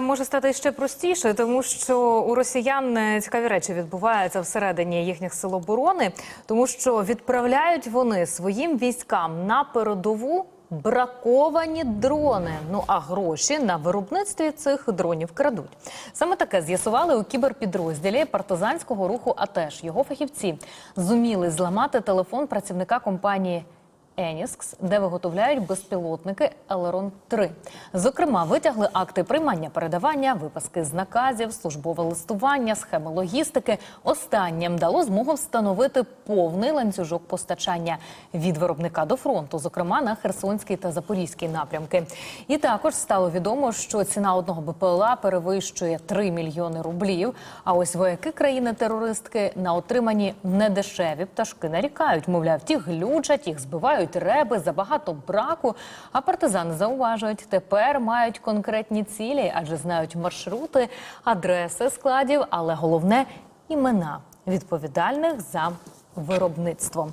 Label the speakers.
Speaker 1: може стати ще простіше, тому що у росіян е, цікаві речі відбуваються всередині їхніх сил оборони, тому що відправляють вони своїм військам на передову. Браковані дрони. Ну а гроші на виробництві цих дронів крадуть. Саме таке з'ясували у кіберпідрозділі партизанського руху. АТЕШ його фахівці зуміли зламати телефон працівника компанії Еніскс, де виготовляють безпілотники Елерон 3 Зокрема, витягли акти приймання передавання, виписки з наказів, службове листування, схеми логістики. Останнім дало змогу встановити повний ланцюжок постачання від виробника до фронту, зокрема на Херсонський та Запорізький напрямки. І також стало відомо, що ціна одного БПЛА перевищує 3 мільйони рублів. А ось вояки країни-терористки на отримані недешеві пташки нарікають. Мовляв, ті глючать, їх збивають реби, забагато браку. А партизани зауважують, тепер мають конкретні цілі, адже знають маршрути, адреси складів, але головне імена відповідальних за виробництво.